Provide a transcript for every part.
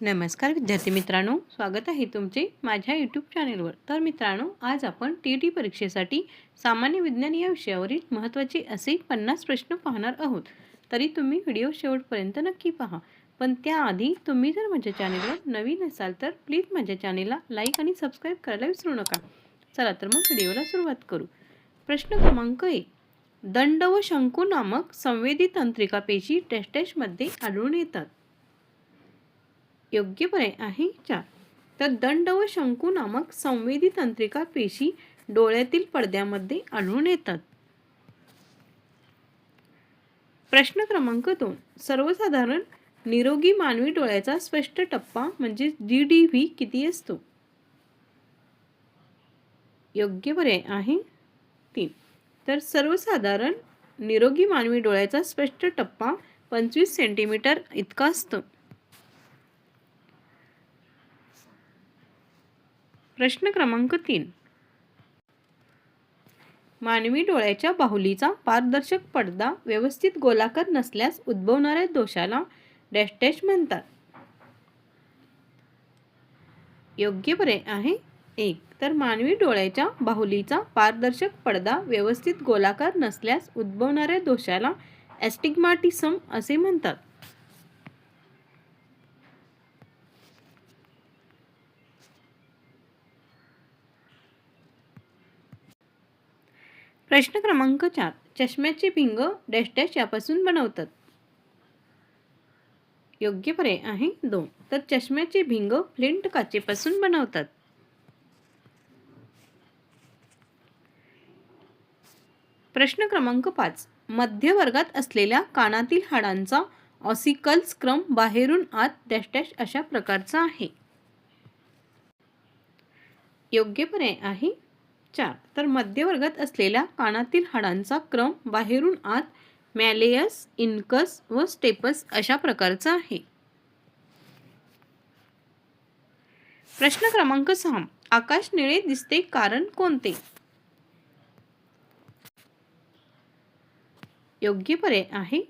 नमस्कार विद्यार्थी मित्रांनो स्वागत आहे तुमचे माझ्या यूट्यूब चॅनेलवर तर मित्रांनो आज आपण टी टी परीक्षेसाठी सामान्य विज्ञान या विषयावरील महत्त्वाचे असे पन्नास प्रश्न पाहणार आहोत. तरी तुम्ही व्हिडिओ शेवटपर्यंत नक्की पहा. पण त्याआधी तुम्ही जर माझ्या चॅनेलवर नवीन असाल तर प्लीज माझ्या चॅनेलला लाईक आणि सबस्क्राईब करायला विसरू नका. चला तर मग व्हिडिओला सुरुवात करू. प्रश्न क्रमांक एक. दंड व शंकू नामक संवेदी तंत्रिका पेशी टेस्टेशमध्ये आढळून येतात. योग्य पर्याय आहे चार तर दंड व शंकू नामक संवेदी तंत्रिका पेशी डोळ्यातील पडद्यामध्ये आढळून येतात. प्रश्न क्रमांक दोन. सर्वसाधारण निरोगी मानवी डोळ्याचा स्पष्ट टप्पा म्हणजे जी डी व्ही किती असतो? योग्य पर्याय आहे तीन. तर सर्वसाधारण निरोगी मानवी डोळ्याचा स्पष्ट टप्पा पंचवीस सेंटीमीटर इतका असतो. प्रश्न क्रमांक तीन. मानवी डोळ्याच्या बाहुलीचा पारदर्शक पडदा व्यवस्थित गोलाकार नसल्यास उद्भवणाऱ्या दोषाला डॅशटॅश म्हणतात. योग्य पर्याय आहे एक. तर मानवी डोळ्याच्या बाहुलीचा पारदर्शक पडदा व्यवस्थित गोलाकार नसल्यास उद्भवणाऱ्या दोषाला ॲस्टिग्माटिसम असे म्हणतात. प्रश्न क्रमांक चार. चष्म्याचे भिंग डॅश डॅश यापासून बनवतात. योग्य पर्याय आहे दोन. तर चष्म्याचे भिंग फ्लिंट काचेपासून बनवतात. प्रश्न क्रमांक पाच. मध्य वर्गात असलेल्या कानातील हाडांचा ऑसिकल स्क्रम बाहेरून आत डॅश डॅश अशा प्रकारचा आहे. योग्य पर्याय आहे चार तर मध्यवर्गात असलेल्या कानातील हाडांचा क्रम बाहेरून आत मॅलेयस इनकस व स्टेपस अशा प्रकारचा आहे. प्रश्न क्रमांक सहा. आकाश निळे दिसते कारण कोणते? योग्य पर्याय आहे.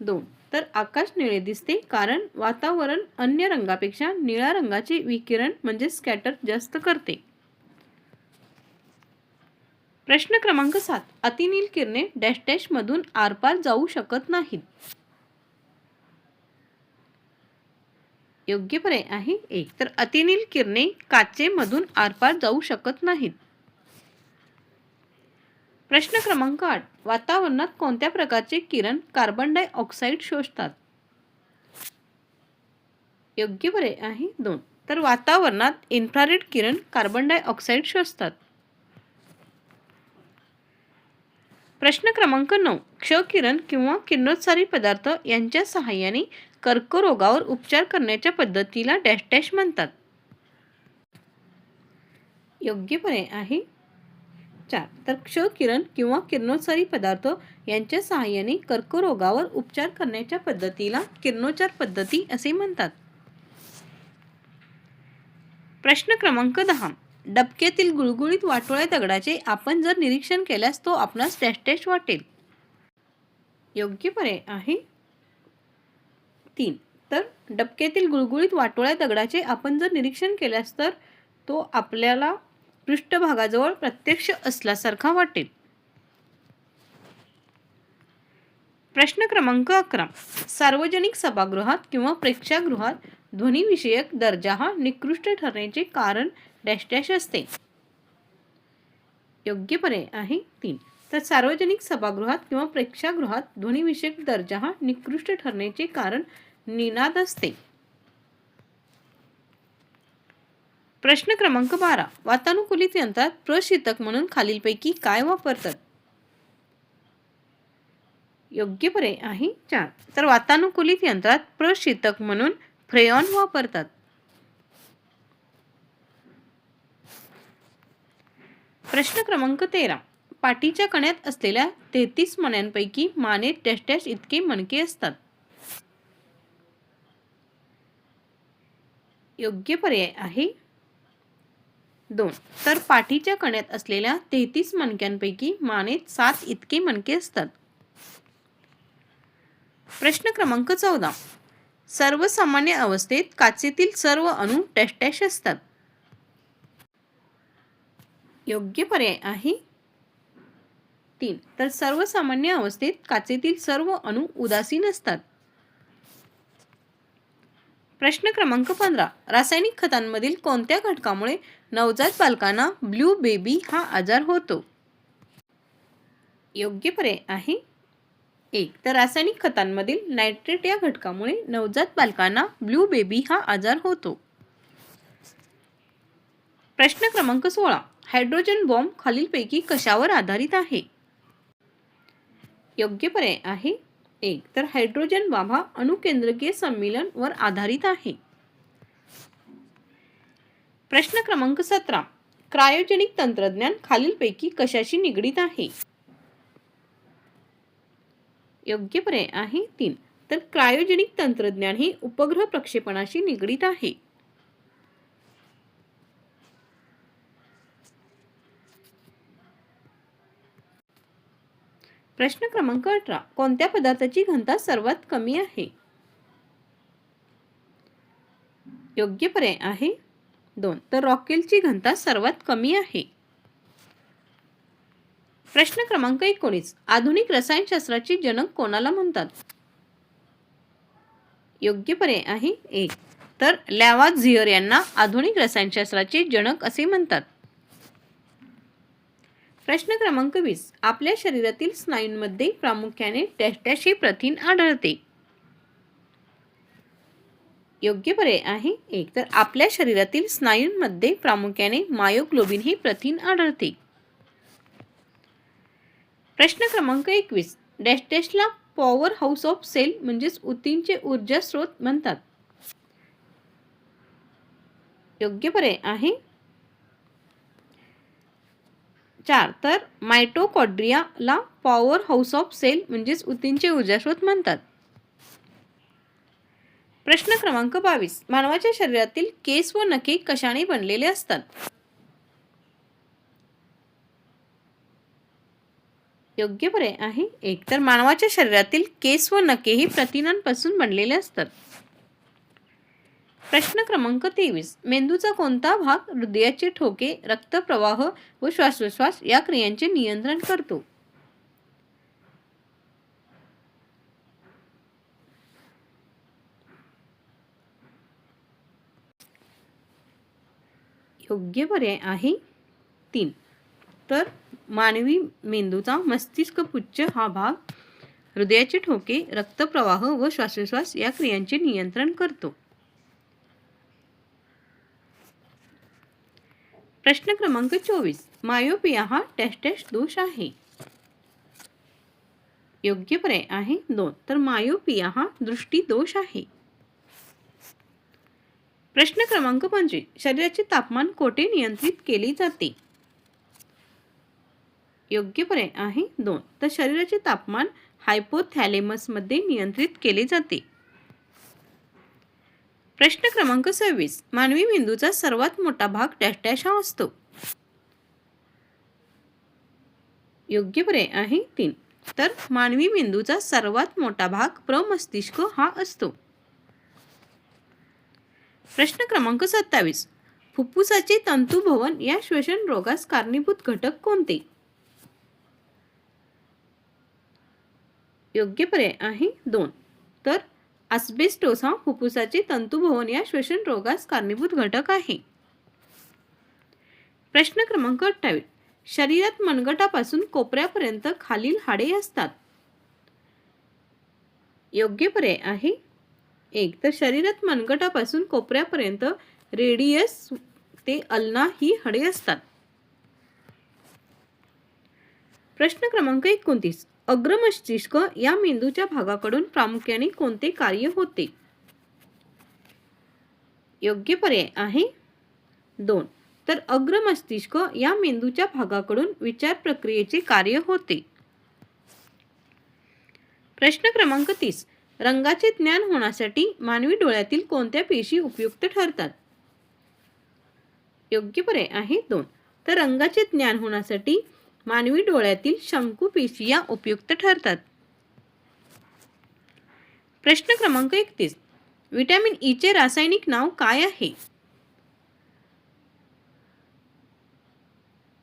दोन. तर आकाश निळे दिसते कारण वातावरण अन्य रंगापेक्षा निळ्या रंगाचे विकिरण म्हणजे स्कॅटर जास्त करते. प्रश्न क्रमांक सात. अतिनील किरणे डॅश डॅशमधून आरपार जाऊ शकत नाहीत. योग्य पर्याय आहे एक. तर अतिनील किरणे काचेमधून आरपार जाऊ शकत नाहीत. प्रश्न क्रमांक आठ. वातावरणात कोणत्या प्रकारचे किरण कार्बन डायऑक्साईड शोषतात? योग्य पर्याय आहे दोन. तर वातावरणात इन्फ्रारेड किरण कार्बन डायऑक्साईड शोषतात. प्रश्न क्रमांक नऊ. क्षकिरण किंवा किरणोत्सारी पदार्थ यांच्या सहाय्याने कर्करोगावर उपचार करण्याच्या पद्धतीला डॅश डॅश म्हणतात. योग्य पर्याय आहे. चार. तर क्षकिरण किंवा किरणोत्सारी पदार्थ यांच्या सहाय्याने कर्करोगावर उपचार करण्याच्या पद्धतीला किरणोच्चार पद्धती असे म्हणतात. प्रश्न क्रमांक दहा. डबक्यातील गुळगुळीत वाटोळ्या दगडाचे आपण जर निरीक्षण केल्यास तो आपणास डॅश डॅश वाटेल. योग्य पर्याय आहे. तीन. तर डबक्यातील गुळगुळीत वाटोळ्या दगडाचे आपण जर निरीक्षण केल्यास तर तो आपल्याला पृष्ठभागाजवळ प्रत्यक्ष असल्यासारखा वाटेल. प्रश्न क्रमांक अकरा. सार्वजनिक सभागृहात किंवा प्रेक्षागृहात ध्वनीविषयक दर्जा हा निकृष्ट ठरण्याचे कारण डॅश डॅश असते. योग्य पर्याय आहे तीन. तर सार्वजनिक सभागृहात किंवा प्रेक्षागृहात ध्वनीविषयक दर्जा हा निकृष्ट ठरण्याचे कारण निनाद असते. प्रश्न क्रमांक बारा. वातानुकूलित यंत्रात प्रशीतक म्हणून खालीलपैकी काय वापरतात? योग्य पर्याय आहे चार. तर वातानुकूलित यंत्रात प्रशीतक म्हणून फ्रेऑन वापरतात. प्रश्न क्रमांक तेरा. पाठीच्या कण्यात असलेल्या तेहतीस मण्यांपैकी माने डॅश डॅश इतके मणके असतात. योग्य पर्याय आहे? दोन. तर पाठीच्या कण्यात असलेल्या तेहतीस मणक्यांपैकी माने सात इतके मणके असतात. प्रश्न क्रमांक चौदा. सर्वसामान्य अवस्थेत काचेतील सर्व अणू टॅश असतात. योग्य पर्याय आहे. तीन. तर सर्वसामान्य अवस्थेत काचेतील सर्व अणू उदासीन असतात. प्रश्न क्रमांक पंधरा. रासायनिक खतांमधील कोणत्या घटकामुळे नवजात बालकांना ब्लू बेबी हा आजार होतो? योग्य पर्याय आहे. एक. तर रासायनिक खतांमधील नायट्रेट या घटकामुळे नवजात बालकांना ब्ल्यू बेबी हा आजार होतो. प्रश्न क्रमांक सोळा. हायड्रोजन बॉम्ब खालीलपैकी कशावर आधारित आहे? योग्य पर्याय आहे एक. तर हायड्रोजन बांब अणुकेंद्रकीय संमेलन वर आधारित आहे. प्रश्न क्रमांक सतरा. क्रायोजेनिक तंत्रज्ञान खालीलपैकी कशाशी निगडीत आहे? योग्य पर्याय आहे तीन. तर क्रायोजेनिक तंत्रज्ञान हे उपग्रह प्रक्षेपणाशी निगडीत आहे. प्रश्न क्रमांक अठरा. कोणत्या पदार्थाची घनता सर्वात कमी आहे? योग्य पर्याय आहे दोन. तर रॉकेलची घनता सर्वात कमी आहे. प्रश्न क्रमांक एकोणीस. आधुनिक रसायनशास्त्राचे जनक कोणाला म्हणतात? योग्य पर्याय आहे एक. तर लॅवाझियर यांना आधुनिक रसायनशास्त्राचे जनक असे म्हणतात. प्रश्न क्रमांक वीस. आपल्या शरीरातील स्नायूंमध्ये प्रामुख्याने डॅश हे प्रथिन आढळते. योग्य पर्याय आहे एक. तर आपल्या शरीरातील स्नायूंमध्ये प्रामुख्याने मायोग्लोबिन हे प्रथिन आढळते. प्रश्न क्रमांक एकवीस. डॅशडॅशला पॉवर हाऊस ऑफ सेल म्हणजेच ऊतींचे ऊर्जा स्रोत म्हणतात. योग्य पर्याय आहे चार. तर मायटोकॉड्रियाला पॉवर हाऊस ऑफ सेल म्हणजेच उतींचे ऊर्जास्रोत म्हणतात. प्रश्न क्रमांक बावीस. मानवाच्या शरीरातील केस व नखे कशाने बनलेले असतात? योग्य पर्याय आहे एक. तर मानवाच्या शरीरातील केस व नखे ही प्रथिनांपासून बनलेले असतात. प्रश्न क्रमांक तेवीस. मेंदूचा कोणता भाग हृदयाचे ठोके रक्तप्रवाह व श्वासोश्वास या क्रियांचे नियंत्रण करतो? योग्य पर्याय आहे तीन. तर मानवी मेंदूचा मस्तिष्क पुच्छ हा भाग हृदयाचे ठोके रक्तप्रवाह व श्वासोश्वास या क्रियांचे नियंत्रण करतो. प्रश्न क्रमांक चोवीस. मायोपिया हा डॅश दोष आहे. योग्य पर्याय आहे दोन. तर मायोपिया हा दृष्टी दोष आहे. प्रश्न क्रमांक पंचवीस. शरीराचे तापमान कोठे नियंत्रित केले जाते? योग्य पर्याय आहे दोन. तर शरीराचे तापमान हायपोथॅलेमसमध्ये नियंत्रित केले जाते. प्रश्न क्रमांक सव्वीस. मानवी मेंदूचा सर्वात मोठा भाग डॅश डॅश हा असतो. योग्य पर्याय आहे तीन. तर मानवी मेंदूचा सर्वात मोठा भाग प्रमस्तिष्क हा असतो. प्रश्न क्रमांक सत्तावीस. फुफ्फुसाचे तंतुभवन या श्वसन रोगास कारणीभूत घटक कोणते? योग्य पर्याय आहे दोन. तर आस्बेस्टोस हा फुफ्फुसाचे तंतुभवन या श्वसन रोगास कारणीभूत घटक आहे. प्रश्न क्रमांक अठ्ठावीस. शरीरात मनगटापासून कोपऱ्यापर्यंत खालील हाडे असतात. योग्य पर्याय आहे. एक तर शरीरात मनगटापासून कोपऱ्यापर्यंत रेडियस ते अल्ना ही हाडे असतात. प्रश्न क्रमांक एकोणतीस. अग्रमस्तिष्क या मेंदूच्या भागाकडून प्रामुख्याने कोणते कार्य होते? योग्य पर्याय आहे. दोन. तर अग्रमस्तिष्क या मेंदूच्या भागाकडून विचार प्रक्रियेचे कार्य होते. प्रश्न क्रमांक तीस. रंगाचे ज्ञान होण्यासाठी मानवी डोळ्यातील कोणत्या पेशी उपयुक्त ठरतात? योग्य पर्याय आहे दोन. तर रंगाचे ज्ञान होण्यासाठी मानवी डोळ्यातील शंकू पेशी या उपयुक्त ठरतात. प्रश्न क्रमांक एकतीस. विटॅमिन ईचे e रासायनिक नाव काय आहे?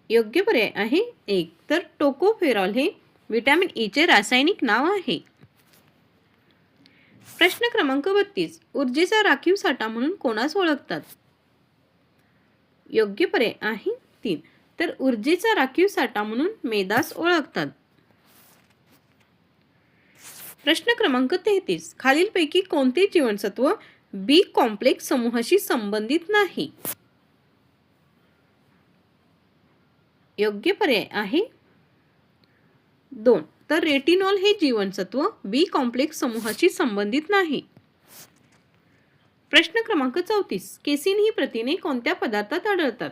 योग्य पर्याय आहे एक. तर टोकोफेरॉल हे विटॅमिन ईचे e रासायनिक नाव आहे. प्रश्न क्रमांक बत्तीस. ऊर्जेचा राखीव साठा म्हणून कोणास ओळखतात? योग्य पर्याय आहे तीन. तर ऊर्जेचा राखीव साठा म्हणून मेदास ओळखतात. प्रश्न क्रमांक तेहतीस. खालीलपैकी कोणते जीवनसत्व बी कॉम्प्लेक्स समूहाशी संबंधित नाही? योग्य पर्याय आहे दोन. तर रेटिनॉल हे जीवनसत्व बी कॉम्प्लेक्स समूहाशी संबंधित नाही. प्रश्न क्रमांक चौतीस. केसिन ही प्रथिने कोणत्या पदार्थात आढळतात?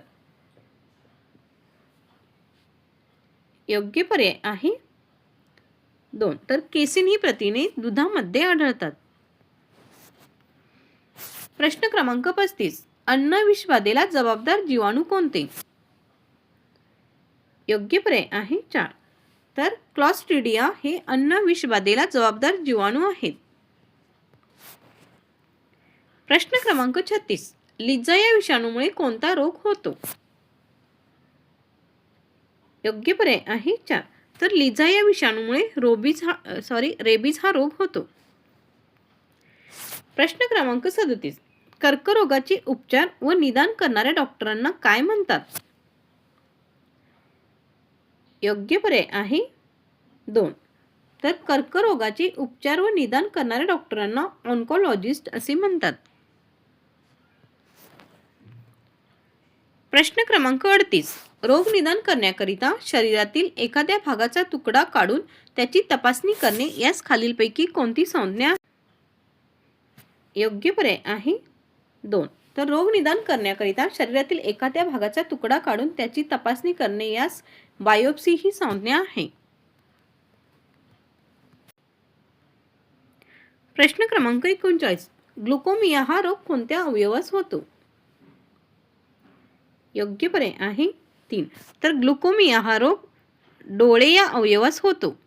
योग्य पर्याय आहे. दोन तर केसिन ही प्रथिने दुधामध्ये आढळतात. प्रश्न क्रमांक पस्तीस अन्न विषबाधेला जबाबदार जीवाणू कोणते? योग्य पर्याय आहे चार तर क्लॉस्ट्रिडिया हे अन्न विषबाधेला जबाबदार जीवाणू आहेत. प्रश्न क्रमांक छत्तीस लिज्जा या विषाणूमुळे कोणता रोग होतो? योग्य पर्याय आहे चार. तर लिझा या विषाणूमुळे रोबीज हा सॉरी रेबीज हा रोग होतो. प्रश्न क्रमांक सदतीस. कर्करोगाचे उपचार व निदान करणाऱ्या डॉक्टरांना काय म्हणतात? योग्य पर्याय आहे दोन. तर कर्करोगाचे उपचार व निदान करणाऱ्या डॉक्टरांना ऑन्कोलॉजिस्ट असे म्हणतात. प्रश्न क्रमांक अडतीस. रोग निदान करण्याकरिता शरीरातील एखाद्या भागाचा तुकडा काढून त्याची तपासणी करणे यास खालीलपैकी कोणती संज्ञा योग्य पर्याय आहे दोन. तर रोग निदान करण्याकरिता शरीरातील एखाद्या भागाचा तुकडा काढून त्याची तपासणी करणे यास बायोप्सी ही संज्ञा आहे. प्रश्न क्रमांक एकोणचाळीस. ग्लुकोमिया हा रोग कोणत्या अवयवास होतो? योग्य पर्याय आहे. तीन. तर ग्लुकोमिया हा रोग डोळे या अवयवास होतो.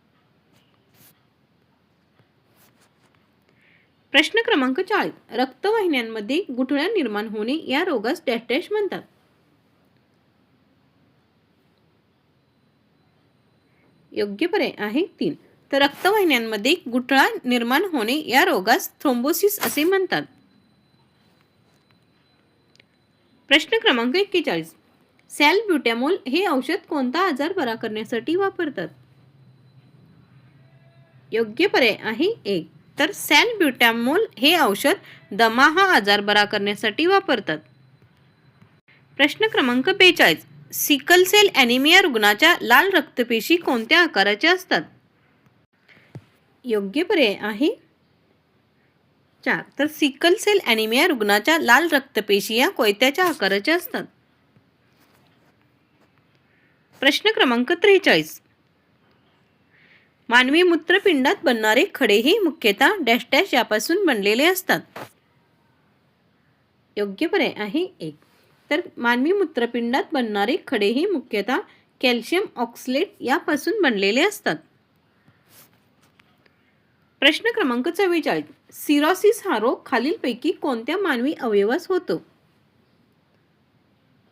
प्रश्न क्रमांक चाळीस. रक्तवाहिन्यांमध्ये गुठळ्या निर्माण होणे या रोगास डॅश डॅश म्हणतात. योग्य पर्याय आहे. तीन. तर रक्तवाहिन्यांमध्ये गुठळा निर्माण होणे या रोगास थ्रोम्बोसिस असे म्हणतात. प्रश्न क्रमांक एक्केचाळीस. सॅल ब्युटॅमोल हे औषध कोणता आजार बरा करण्यासाठी वापरतात? योग्य पर्याय आहे एक. तर सॅल ब्युटॅमोल हे औषध दमा हा आजार बरा करण्यासाठी वापरतात. प्रश्न क्रमांक बेचाळीस. सिकल सेल ॲनिमिया रुग्णाच्या लाल रक्तपेशी कोणत्या आकाराच्या असतात? योग्य पर्याय आहे चार. तर सिकल सेल ॲनिमिया रुग्णाच्या लाल रक्तपेशी या कोयत्याच्या आकाराच्या असतात. प्रश्न क्रमांक त्रेचाळीस. मानवी मूत्रपिंडात बनणारे खडेही मुख्यतः डॅश डॅश यापासून बनलेले असतात. योग्य पर्याय आहे एक. तर मानवी मूत्रपिंडात बनणारे खडेही मुख्यतः कॅल्शियम ऑक्सलेट यापासून बनलेले असतात. प्रश्न क्रमांक चव्वेचाळीस. सिरॉसिस हा रोग खालीलपैकी कोणत्या मानवी अवयवास होतो?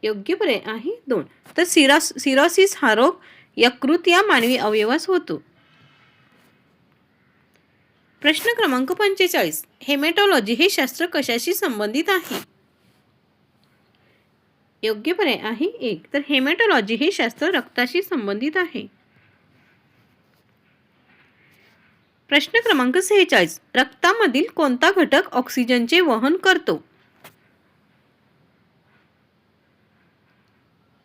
योग्य पर्याय आहे दोन. तर सिरॉस सिरॉसिस हा रोग यकृत या मानवी अवयवास होतो. प्रश्न क्रमांक पंचेचाळीस. हेमेटॉलॉजी हे शास्त्र कशाशी संबंधित आहे? योग्य पर्याय आहे एक. तर हेमेटॉलॉजी हे शास्त्र रक्ताशी संबंधित आहे. प्रश्न क्रमांक सेहेचाळीस. रक्तामधील कोणता घटक ऑक्सिजनचे वहन करतो?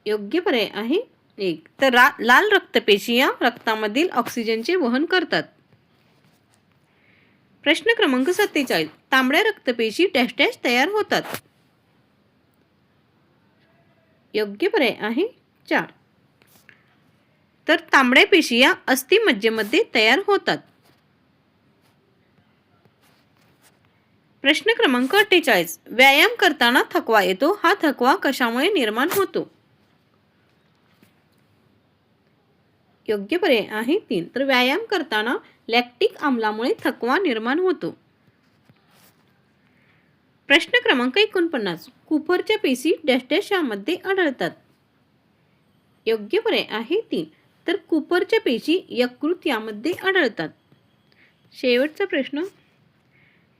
योग्य पर्याय आहे एक. तर रा लाल रक्तपेशिया रक्तामधील ऑक्सिजनचे वहन करतात. प्रश्न क्रमांक सत्तेचाळीस. तांबड्या रक्तपेशी डॅश डॅश तयार होतात. योग्य पर्याय आहे चार. तर तांबड्या पेशी या अस्थिमज्जेमध्ये तयार होतात. प्रश्न क्रमांक अठ्ठेचाळीस. व्यायाम करताना थकवा येतो हा थकवा कशामुळे निर्माण होतो? योग्य पर्याय आहे तीन. तर व्यायाम करताना लॅक्टिक आम्लामुळे थकवा निर्माण होतो. प्रश्न क्रमांक एकोणपन्नास. कुपरच्या पेशी डॅश डॅश यामध्ये आढळतात. योग्य पर्याय आहे तीन. तर कुपरच्या पेशी यकृत यामध्ये आढळतात. शेवटचा प्रश्न.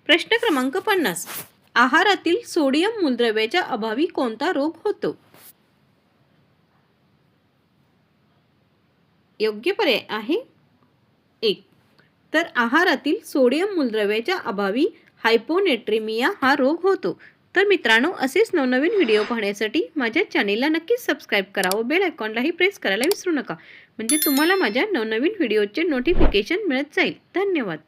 प्रश्न क्रमांक पन्नास. आहारातील सोडियम मूलद्रव्याच्या अभावी कोणता रोग होतो? योग्य पर्याय आहे एक. तर आहारातील सोडियम मूलद्रव्याच्या अभावी हायपोनेट्रिमिया हा रोग होतो. तर मित्रांनो असेच नवनवीन व्हिडिओ पाहण्यासाठी माझ्या चॅनेलला नक्कीच सबस्क्राईब करा व बेल आयकॉनलाही प्रेस करायला विसरू नका. म्हणजे तुम्हाला माझ्या नवनवीन व्हिडिओचे नोटिफिकेशन मिळत जाईल. धन्यवाद.